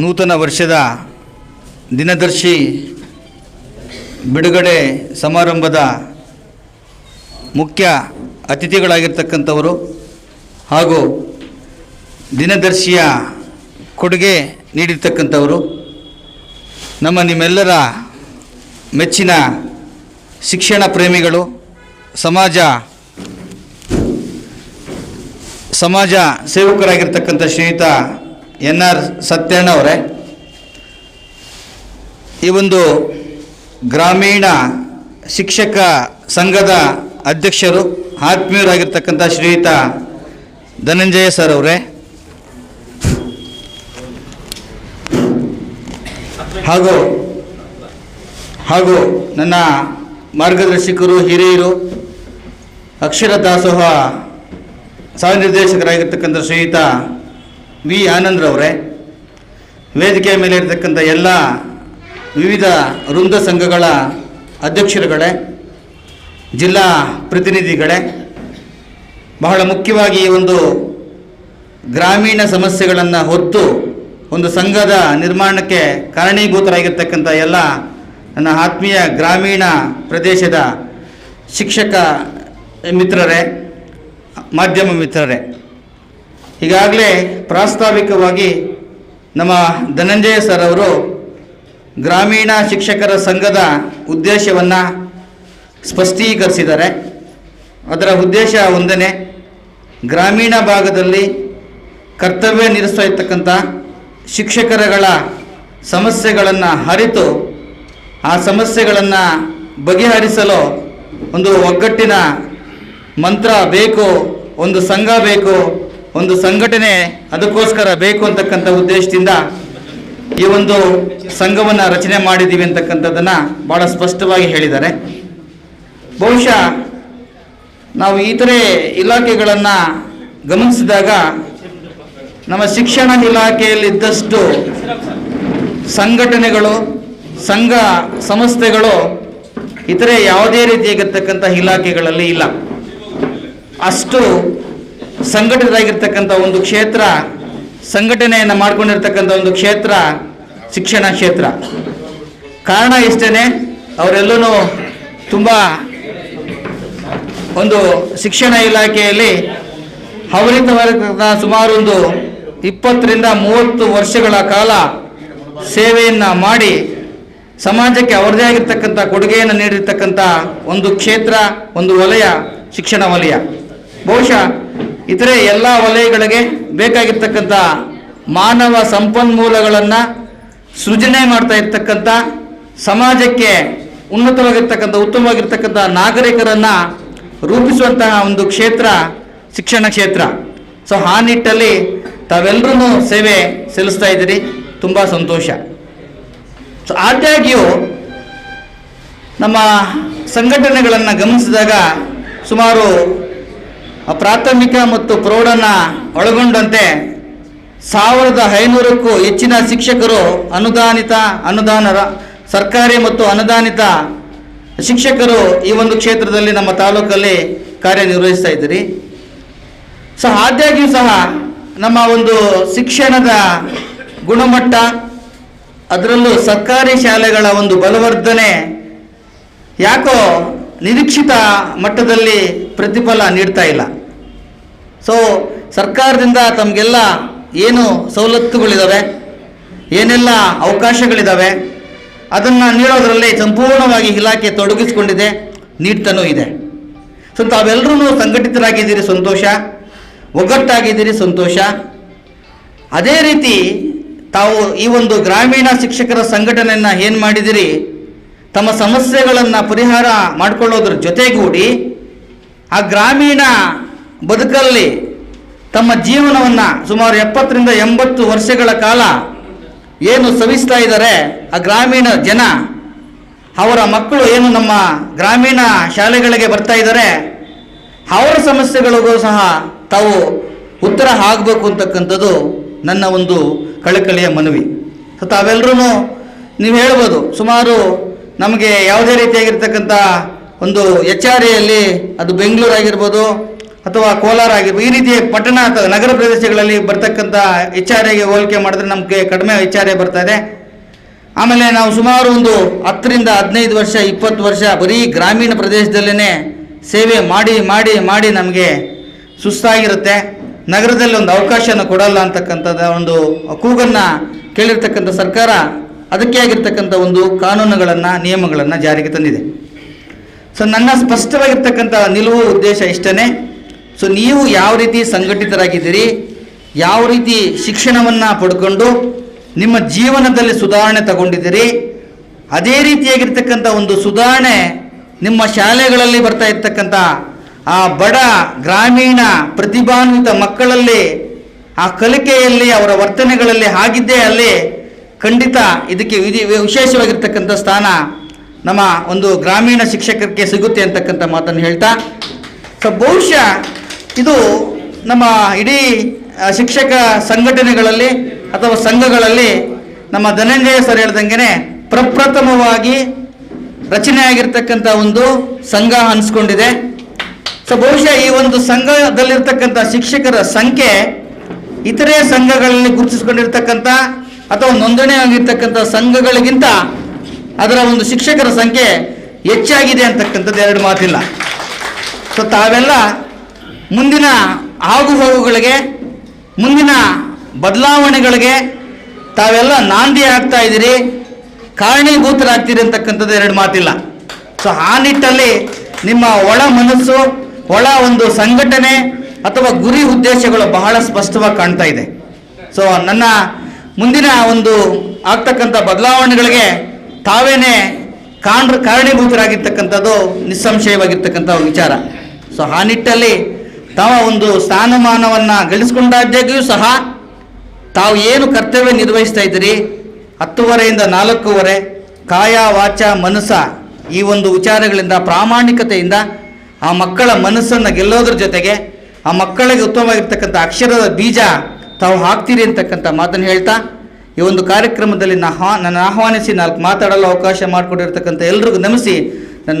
ನೂತನ ವರ್ಷದ ದಿನದರ್ಶಿ ಬಿಡುಗಡೆ ಸಮಾರಂಭದ ಮುಖ್ಯ ಅತಿಥಿಗಳಾಗಿರ್ತಕ್ಕಂಥವರು ಹಾಗೂ ದಿನದರ್ಶಿಯ ಕೊಡುಗೆ ನೀಡಿರ್ತಕ್ಕಂಥವರು, ನಮ್ಮ ನಿಮ್ಮೆಲ್ಲರ ಮೆಚ್ಚಿನ ಶಿಕ್ಷಣ ಪ್ರೇಮಿಗಳು, ಸಮಾಜ ಸಮಾಜ ಸೇವಕರಾಗಿರ್ತಕ್ಕಂಥ ಶ್ರೀಯುತ ಎನ್ ಆರ್ ಸತ್ಯಣ್ಣ ಅವರೇ ಈ ಒಂದು ಗ್ರಾಮೀಣ ಶಿಕ್ಷಕ ಸಂಘದ ಅಧ್ಯಕ್ಷರು, ಆತ್ಮೀಯರಾಗಿರ್ತಕ್ಕಂಥ ಶ್ರೀಯುತ ಧನಂಜಯ ಸರ್ ಅವರೇ, ಹಾಗೂ ಹಾಗೂ ನನ್ನ ಮಾರ್ಗದರ್ಶಕರು, ಹಿರಿಯರು, ಅಕ್ಷರ ದಾಸೋಹ ಸಹ ನಿರ್ದೇಶಕರಾಗಿರ್ತಕ್ಕಂಥ ಶ್ರೀಯುತ ವಿ ಆನಂದ್ರವರೇ ವೇದಿಕೆಯ ಮೇಲೆ ಇರತಕ್ಕಂಥ ಎಲ್ಲ ವಿವಿಧ ವೃಂದ ಸಂಘಗಳ ಅಧ್ಯಕ್ಷರುಗಳೇ, ಜಿಲ್ಲಾ ಪ್ರತಿನಿಧಿಗಳೇ, ಬಹಳ ಮುಖ್ಯವಾಗಿ ಈ ಒಂದು ಗ್ರಾಮೀಣ ಸಮಸ್ಯೆಗಳನ್ನು ಹೊತ್ತು ಒಂದು ಸಂಘದ ನಿರ್ಮಾಣಕ್ಕೆ ಕಾರಣೀಭೂತರಾಗಿರ್ತಕ್ಕಂಥ ಎಲ್ಲ ನನ್ನ ಆತ್ಮೀಯ ಗ್ರಾಮೀಣ ಪ್ರದೇಶದ ಶಿಕ್ಷಕ ಮಿತ್ರರೇ, ಮಾಧ್ಯಮ ಮಿತ್ರರೇ. ಈಗಾಗಲೇ ಪ್ರಾಸ್ತಾವಿಕವಾಗಿ ನಮ್ಮ ಧನಂಜಯ ಸರ್ ಅವರು ಗ್ರಾಮೀಣ ಶಿಕ್ಷಕರ ಸಂಘದ ಉದ್ದೇಶವನ್ನು ಸ್ಪಷ್ಟೀಕರಿಸಿದ್ದಾರೆ. ಅದರ ಉದ್ದೇಶ ಒಂದನೇ, ಗ್ರಾಮೀಣ ಭಾಗದಲ್ಲಿ ಕರ್ತವ್ಯ ನಿರ್ಸ್ತಾ ಇರ್ತಕ್ಕಂಥ ಶಿಕ್ಷಕರಗಳ ಸಮಸ್ಯೆಗಳನ್ನು ಅರಿತು ಆ ಸಮಸ್ಯೆಗಳನ್ನು ಬಗೆಹರಿಸಲು ಒಂದು ಒಗ್ಗಟ್ಟಿನ ಮಂತ್ರ ಬೇಕು, ಒಂದು ಸಂಘ ಬೇಕು ಒಂದು ಸಂಘಟನೆ ಅದಕ್ಕೋಸ್ಕರ ಬೇಕು ಅಂತಕ್ಕಂಥ ಉದ್ದೇಶದಿಂದ ಈ ಒಂದು ಸಂಘವನ್ನು ರಚನೆ ಮಾಡಿದ್ದೀವಿ ಅಂತಕ್ಕಂಥದ್ದನ್ನು ಭಾಳ ಸ್ಪಷ್ಟವಾಗಿ ಹೇಳಿದ್ದಾರೆ. ಬಹುಶಃ ನಾವು ಇತರೆ ಇಲಾಖೆಗಳನ್ನು ಗಮನಿಸಿದಾಗ ನಮ್ಮ ಶಿಕ್ಷಣ ಇಲಾಖೆಯಲ್ಲಿದ್ದಷ್ಟು ಸಂಘಟನೆಗಳು, ಸಂಘ ಸಂಸ್ಥೆಗಳು ಇತರೆ ಯಾವುದೇ ರೀತಿಯಾಗಿರ್ತಕ್ಕಂಥ ಇಲಾಖೆಗಳಲ್ಲಿ ಇಲ್ಲ. ಅಷ್ಟು ಸಂಘಟಿತರಾಗಿರ್ತಕ್ಕಂಥ ಒಂದು ಕ್ಷೇತ್ರ, ಸಂಘಟನೆಯನ್ನು ಮಾಡಿಕೊಂಡಿರ್ತಕ್ಕಂಥ ಒಂದು ಕ್ಷೇತ್ರ, ಶಿಕ್ಷಣ ಕ್ಷೇತ್ರ. ಕಾರಣ ಇಷ್ಟೇ ಅವರೆಲ್ಲೂ ತುಂಬ ಒಂದು ಶಿಕ್ಷಣ ಇಲಾಖೆಯಲ್ಲಿ ಅವರಿತವರ ಸುಮಾರು ಒಂದು ಇಪ್ಪತ್ತರಿಂದ ಮೂವತ್ತು ವರ್ಷಗಳ ಕಾಲ ಸೇವೆಯನ್ನು ಮಾಡಿ ಸಮಾಜಕ್ಕೆ ಅವರದೇ ಆಗಿರ್ತಕ್ಕಂಥ ಕೊಡುಗೆಯನ್ನು ನೀಡಿರ್ತಕ್ಕಂಥ ಒಂದು ಕ್ಷೇತ್ರ, ಒಂದು ವಲಯ, ಶಿಕ್ಷಣ ವಲಯ. ಬಹುಶಃ ಇತರೆ ಎಲ್ಲ ವಲಯಗಳಿಗೆ ಬೇಕಾಗಿರ್ತಕ್ಕಂಥ ಮಾನವ ಸಂಪನ್ಮೂಲಗಳನ್ನು ಸೃಜನೆ ಮಾಡ್ತಾ ಇರ್ತಕ್ಕಂಥ ಸಮಾಜಕ್ಕೆ ಉನ್ನತವಾಗಿರ್ತಕ್ಕಂಥ, ಉತ್ತಮವಾಗಿರ್ತಕ್ಕಂಥ ನಾಗರಿಕರನ್ನು ರೂಪಿಸುವಂತಹ ಒಂದು ಕ್ಷೇತ್ರ, ಶಿಕ್ಷಣ ಕ್ಷೇತ್ರ. ಸೊ ಆ ನಿಟ್ಟಲ್ಲಿ ತಾವೆಲ್ಲರೂ ಸೇವೆ ಸಲ್ಲಿಸ್ತಾ ಇದ್ದೀರಿ. ತುಂಬ ಸಂತೋಷ. ಸೊ ಆದಾಗ್ಯೂ ನಮ್ಮ ಸಂಘಟನೆಗಳನ್ನು ಗಮನಿಸಿದಾಗ ಸುಮಾರು ಪ್ರಾಥಮಿಕ ಮತ್ತು ಪ್ರೌಢನ ಒಳಗೊಂಡಂತೆ ಸಾವಿರದ ಐನೂರಕ್ಕೂ ಹೆಚ್ಚಿನ ಶಿಕ್ಷಕರು ಅನುದಾನಿತ, ಅನುದಾನರ, ಸರ್ಕಾರಿ ಮತ್ತು ಅನುದಾನಿತ ಶಿಕ್ಷಕರು ಈ ಒಂದು ಕ್ಷೇತ್ರದಲ್ಲಿ ನಮ್ಮ ತಾಲೂಕಲ್ಲಿ ಕಾರ್ಯನಿರ್ವಹಿಸ್ತಾ ಇದ್ದೀರಿ. ಸೊ ಆದಾಗ್ಯೂ ಸಹ ನಮ್ಮ ಒಂದು ಶಿಕ್ಷಣದ ಗುಣಮಟ್ಟ, ಅದರಲ್ಲೂ ಸರ್ಕಾರಿ ಶಾಲೆಗಳ ಒಂದು ಬಲವರ್ಧನೆ ಯಾಕೋ ನಿರೀಕ್ಷಿತ ಮಟ್ಟದಲ್ಲಿ ಪ್ರತಿಫಲ ನೀಡ್ತಾ ಇಲ್ಲ. ಸೊ ಸರ್ಕಾರದಿಂದ ತಮಗೆಲ್ಲ ಏನು ಸವಲತ್ತುಗಳಿದ್ದಾವೆ ಏನೆಲ್ಲ ಅವಕಾಶಗಳಿದ್ದಾವೆ ಅದನ್ನು ನೀಡೋದರಲ್ಲಿ ಸಂಪೂರ್ಣವಾಗಿ ಇಲಾಖೆ ತೊಡಗಿಸಿಕೊಂಡಿದೆ, ನೀಡ್ತಾನೂ ಇದೆ. ಸೊ ತಾವೆಲ್ಲರೂ ಸಂಘಟಿತರಾಗಿದ್ದೀರಿ, ಸಂತೋಷ. ಒಗ್ಗಟ್ಟಾಗಿದ್ದೀರಿ, ಸಂತೋಷ. ಅದೇ ರೀತಿ, ತಾವು ಈ ಒಂದು ಗ್ರಾಮೀಣ ಶಿಕ್ಷಕರ ಸಂಘಟನೆಯನ್ನು ಏನು ಮಾಡಿದಿರಿ, ತಮ್ಮ ಸಮಸ್ಯೆಗಳನ್ನು ಪರಿಹಾರ ಮಾಡಿಕೊಳ್ಳೋದ್ರ ಜೊತೆಗೂಡಿ, ಆ ಗ್ರಾಮೀಣ ಬದುಕಲ್ಲಿ ತಮ್ಮ ಜೀವನವನ್ನು ಸುಮಾರು ಎಪ್ಪತ್ತರಿಂದ ಎಂಬತ್ತು ವರ್ಷಗಳ ಕಾಲ ಏನು ಸವಿಸ್ತಾ ಇದ್ದಾರೆ ಆ ಗ್ರಾಮೀಣ ಜನ, ಅವರ ಮಕ್ಕಳು ಏನು ನಮ್ಮ ಗ್ರಾಮೀಣ ಶಾಲೆಗಳಿಗೆ ಬರ್ತಾ ಇದ್ದಾರೆ, ಅವರ ಸಮಸ್ಯೆಗಳಿಗೂ ಸಹ ತಾವು ಉತ್ತರ ಆಗಬೇಕು ಅಂತಕ್ಕಂಥದ್ದು ನನ್ನ ಒಂದು ಕಳಕಳಿಯ ಮನವಿ. ತಾವೆಲ್ಲರೂ ನೀವು ಹೇಳ್ಬೋದು, ಸುಮಾರು ನಮಗೆ ಯಾವುದೇ ರೀತಿಯಾಗಿರ್ತಕ್ಕಂಥ ಒಂದು ಎಚ್ ಆರ್ ಎಲ್ಲಿ ಅದು ಬೆಂಗಳೂರು ಆಗಿರ್ಬೋದು ಅಥವಾ ಕೋಲಾರ ಆಗಿರ್ಬೋದು ಈ ರೀತಿ ಪಟ್ಟಣ ಅಥವಾ ನಗರ ಪ್ರದೇಶಗಳಲ್ಲಿ ಬರ್ತಕ್ಕಂಥ ಎಚ್ ಆರ್ ಎಗೆ ಹೋಲಿಕೆ ಮಾಡಿದ್ರೆ ನಮಗೆ ಕಡಿಮೆ ಎಚ್ ಆರ್ ಎ ಬರ್ತಾ ಇದೆ. ಆಮೇಲೆ ನಾವು ಸುಮಾರು ಒಂದು ಹತ್ತರಿಂದ ಹದಿನೈದು ವರ್ಷ, ಇಪ್ಪತ್ತು ವರ್ಷ ಬರೀ ಗ್ರಾಮೀಣ ಪ್ರದೇಶದಲ್ಲೇ ಸೇವೆ ಮಾಡಿ ಮಾಡಿ ಮಾಡಿ ನಮಗೆ ಸುಸ್ತಾಗಿರುತ್ತೆ. ನಗರದಲ್ಲಿ ಒಂದು ಅವಕಾಶನ ಕೊಡಲ್ಲ ಅಂತಕ್ಕಂಥದ್ದು ಒಂದು ಕೂಗನ್ನು ಕೇಳಿರ್ತಕ್ಕಂಥ ಸರ್ಕಾರ ಅದಕ್ಕೆ ಆಗಿರ್ತಕ್ಕಂಥ ಒಂದು ಕಾನೂನುಗಳನ್ನು, ನಿಯಮಗಳನ್ನು ಜಾರಿಗೆ ತಂದಿದೆ. ಸೊ ನನ್ನ ಸ್ಪಷ್ಟವಾಗಿರ್ತಕ್ಕಂಥ ನಿಲುವು ಉದ್ದೇಶ ಇಷ್ಟನೇ. ಸೊ ನೀವು ಯಾವ ರೀತಿ ಸಂಘಟಿತರಾಗಿದ್ದೀರಿ, ಯಾವ ರೀತಿ ಶಿಕ್ಷಣವನ್ನು ಪಡ್ಕೊಂಡು, ನಿಮ್ಮ ಜೀವನದಲ್ಲಿ ಸುಧಾರಣೆ ತಗೊಂಡಿದ್ದೀರಿ, ಅದೇ ರೀತಿಯಾಗಿರ್ತಕ್ಕಂಥ ಒಂದು ಸುಧಾರಣೆ ನಿಮ್ಮ ಶಾಲೆಗಳಲ್ಲಿ ಬರ್ತಾ ಇರ್ತಕ್ಕಂಥ ಆ ಬಡ ಗ್ರಾಮೀಣ ಪ್ರತಿಭಾನ್ವಿತ ಮಕ್ಕಳಲ್ಲಿ, ಆ ಕಲಿಕೆಯಲ್ಲಿ, ಅವರ ವರ್ತನೆಗಳಲ್ಲಿ ಆಗಿದ್ದೇ ಅಲ್ಲಿ ಖಂಡಿತ ಇದಕ್ಕೆ ವಿಧಿ, ವಿಶೇಷವಾಗಿರ್ತಕ್ಕಂಥ ಸ್ಥಾನ ನಮ್ಮ ಒಂದು ಗ್ರಾಮೀಣ ಶಿಕ್ಷಕರಿಗೆ ಸಿಗುತ್ತೆ ಅಂತಕ್ಕಂಥ ಮಾತನ್ನು ಹೇಳ್ತಾ ಸೊ ಬಹುಶಃ ಇದು ನಮ್ಮ ಇಡೀ ಶಿಕ್ಷಕ ಸಂಘಟನೆಗಳಲ್ಲಿ ಅಥವಾ ಸಂಘಗಳಲ್ಲಿ ನಮ್ಮ ಧನಂಜಯ ಸರ್ ಹೇಳ್ದಂಗೆ ಪ್ರಪ್ರಥಮವಾಗಿ ರಚನೆ ಆಗಿರ್ತಕ್ಕಂಥ ಒಂದು ಸಂಘ ಅನಿಸ್ಕೊಂಡಿದೆ. ಸೊ ಬಹುಶಃ ಈ ಒಂದು ಸಂಘದಲ್ಲಿರ್ತಕ್ಕಂಥ ಶಿಕ್ಷಕರ ಸಂಖ್ಯೆ ಇತರೆ ಸಂಘಗಳಲ್ಲಿ ಗುರುತಿಸಿಕೊಂಡಿರ್ತಕ್ಕಂಥ ಅಥವಾ ನೋಂದಣಿ ಆಗಿರ್ತಕ್ಕಂಥ ಸಂಘಗಳಿಗಿಂತ ಅದರ ಒಂದು ಶಿಕ್ಷಕರ ಸಂಖ್ಯೆ ಹೆಚ್ಚಾಗಿದೆ ಅಂತಕ್ಕಂಥದ್ದು ಎರಡು ಮಾತಿಲ್ಲ. ಸೊ ತಾವೆಲ್ಲ ಮುಂದಿನ ಆಗುಹೋಗುಗಳಿಗೆ, ಮುಂದಿನ ಬದಲಾವಣೆಗಳಿಗೆ ತಾವೆಲ್ಲ ನಾಂದಿ ಆಗ್ತಾ ಇದ್ದೀರಿ, ಕಾರಣೀಭೂತರಾಗ್ತೀರಿ ಅಂತಕ್ಕಂಥದ್ದು ಎರಡು ಮಾತಿಲ್ಲ. ಸೊ ಆ ನಿಟ್ಟಲ್ಲಿ ನಿಮ್ಮ ಒಳ ಮನಸ್ಸು, ಒಳ ಒಂದು ಸಂಘಟನೆ ಅಥವಾ ಗುರಿ ಉದ್ದೇಶಗಳು ಬಹಳ ಸ್ಪಷ್ಟವಾಗಿ ಕಾಣ್ತಾ ಇದೆ. ಸೊ ನನ್ನ ಮುಂದಿನ ಒಂದು ಆಗ್ತಕ್ಕಂಥ ಬದಲಾವಣೆಗಳಿಗೆ ತಾವೇನೆ ಕಾರಣ ಕಾರಣೀಭೂತರಾಗಿರ್ತಕ್ಕಂಥದ್ದು ನಿಸ್ಸಂಶಯವಾಗಿರ್ತಕ್ಕಂಥ ವಿಚಾರ. ಸೊ ಆ ನಿಟ್ಟಲ್ಲಿ ತಾವ ಒಂದು ಸ್ಥಾನಮಾನವನ್ನು ಗಳಿಸ್ಕೊಂಡಾಗ್ಯೂ ಸಹ ತಾವು ಏನು ಕರ್ತವ್ಯ ನಿರ್ವಹಿಸ್ತಾ ಇದ್ದೀರಿ ಹತ್ತುವರೆಯಿಂದ ನಾಲ್ಕೂವರೆ ಕಾಯ ವಾಚ ಮನಸ್ಸ ಈ ಒಂದು ವಿಚಾರಗಳಿಂದ ಪ್ರಾಮಾಣಿಕತೆಯಿಂದ ಆ ಮಕ್ಕಳ ಮನಸ್ಸನ್ನು ಗೆಲ್ಲೋದ್ರ ಜೊತೆಗೆ ಆ ಮಕ್ಕಳಿಗೆ ಉತ್ತಮವಾಗಿರ್ತಕ್ಕಂಥ ಅಕ್ಷರದ ಬೀಜ ತಾವು ಹಾಕ್ತೀರಿ ಅಂತಕ್ಕಂಥ ಮಾತನ್ನು ಹೇಳ್ತಾ ಈ ಒಂದು ಕಾರ್ಯಕ್ರಮದಲ್ಲಿ ನಾ ನನ್ನ ಆಹ್ವಾನಿಸಿ ನಾಲ್ಕು ಮಾತಾಡಲು ಅವಕಾಶ ಮಾಡಿಕೊಂಡಿರ್ತಕ್ಕಂಥ ಎಲ್ರಿಗೂ ನಮಿಸಿ ನನ್ನ